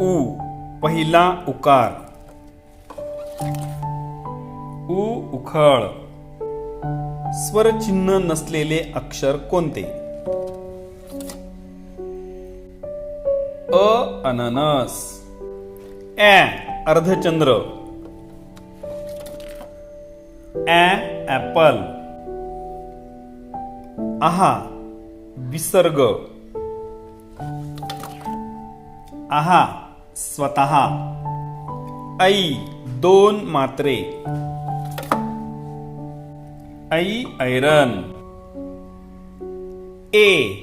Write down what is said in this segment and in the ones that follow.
उ पहिला उकार. उ उखळ. स्वरचिन्ह नसलेले अक्षर कोणते? अ अननस. ॲ अर्धचंद्र. ॲ ॲपल. आहा विसर्ग. आहा स्वतः. ऐ दोन मात्रे. ऐ ऐरन. ए.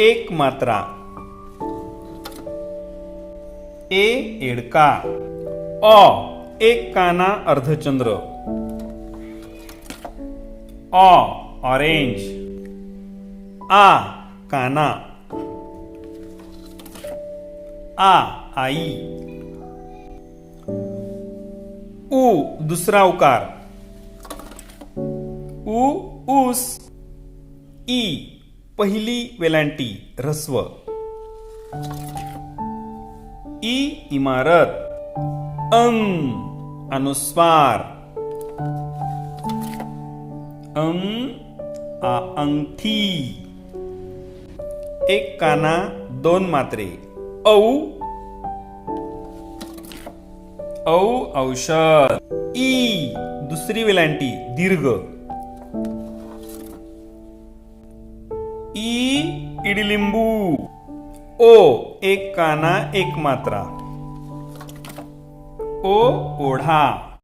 एक मात्रा. ए एडका. अ एक काना अर्धचंद्र. अ ऑरेंज. आ काना. आ आई. उ दुसरा उकार. उ ऊस. ई पहिली वेलांटी ह्रस्व. ई इमारत. अं अनुस्वार. अं आ अंगठी. एक काना दोन मात्रे. औ औषध ई दुसरी वेलांटी दीर्घ ई इडलिंबू ओ एक काना एक मात्रा ओ ओढा